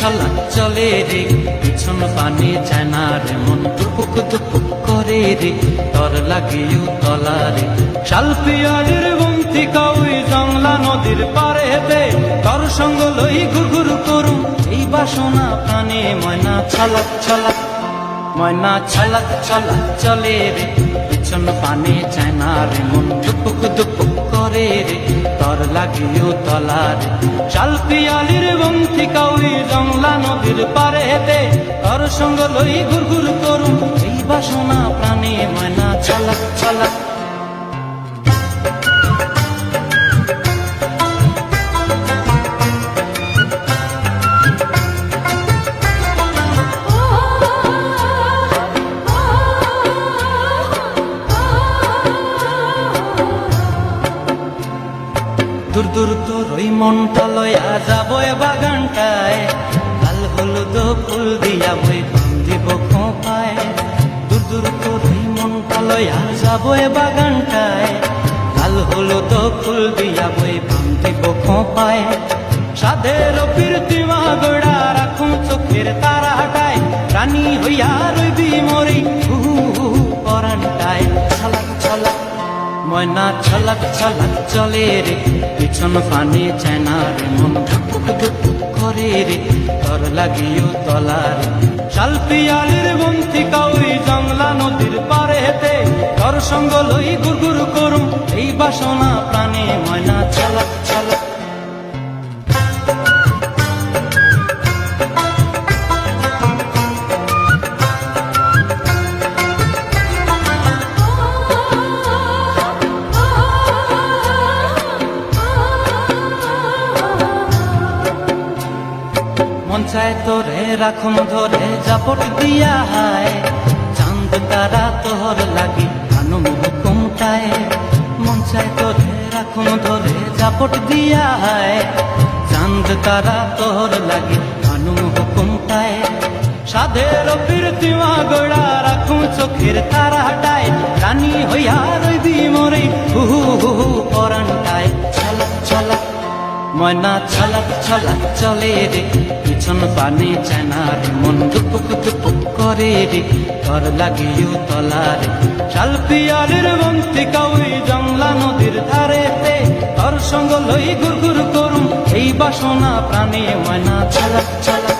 ছালাক চলে রে, পিছন পানে যায় না রে মন দুপুক দুপুক করে রে তর লাগিও তলা রে শাল পিয়ালির বন্তি কাউই জংলা নদীর পারে হেতে তর সঙ্গ লই ঘুরঘুর করুম এই বাসনা প্রাণে ময়না ছালাক ছালাক, ময়না ছালাক ছালাক চলে রে। পিছন পানে চায় না রে, মন দুপুক দুপুক করে রে, তর লাগিও তলা রে। শাল পিয়ালির বন্তি কাউরি জংলা নদীর পারে হেতে তর সঙ্গ লই ঘুর ঘুর করুম, এই বাসনা প্রাণে ময়না চলা ছালাক দূর দূর তোর ওই মনটা যাব এ বাগানটায়। লাল হলুদ ফুল দিয়া বই দিব খোপায়। দূর দূর তোর ওই মনটা লয়া যাব এ বাগানটায়। লাল হলুদ ফুল দিয়া বই দিব খোপায়। সাধের প্রীতিমা গোড়া রাখুন চোখের তারা হাটায় রানী হইয়া রইবি মরি পরানটায়। ছলাক ছলাক, ময়না, ছলাক ছলাক, চলে রে। পিছন পানে চেনার মন। ধুপুক ধুপুক করে রে, তর লাগিও তলার শালপিয়ালের শাল পিয়ালির বন্তি কাউরি জংলা নদীর পারে হেতে তর সঙ্গ লই গুরগুর করুম। এই বাসনা প্রাণে ময়না চলা ছলাক মন চায় তোরে রাখুন ধরে, জাপট দিয়া হায়। চাঁদ, তারা তোর লাগি কানুম হুকুমটায়। মন চায় তোরে রাখুন ধরে, জাপট দিয়া হায়। চাঁদ, তারা তোর লাগি কানুম হুকুমটায়। সাধের প্রীতিমা গোড়া রাখুন চোখের তারা হাটায় রানী হইয়া রইবি মরে হু হু হু পরানটায়। ময়না ছলাক ছলাক চলে রে, পিছন পানে চেনার মন দুপুক দুপুক করে রে তর লাগিও তলারে চাল শাল পিয়ালির বন্তি কাউই জংলা নদীর ধারেতে তর সঙ্গ লই গুরগুর করুম, এই বাসনা প্রাণে ময়না ছলাক ছলাক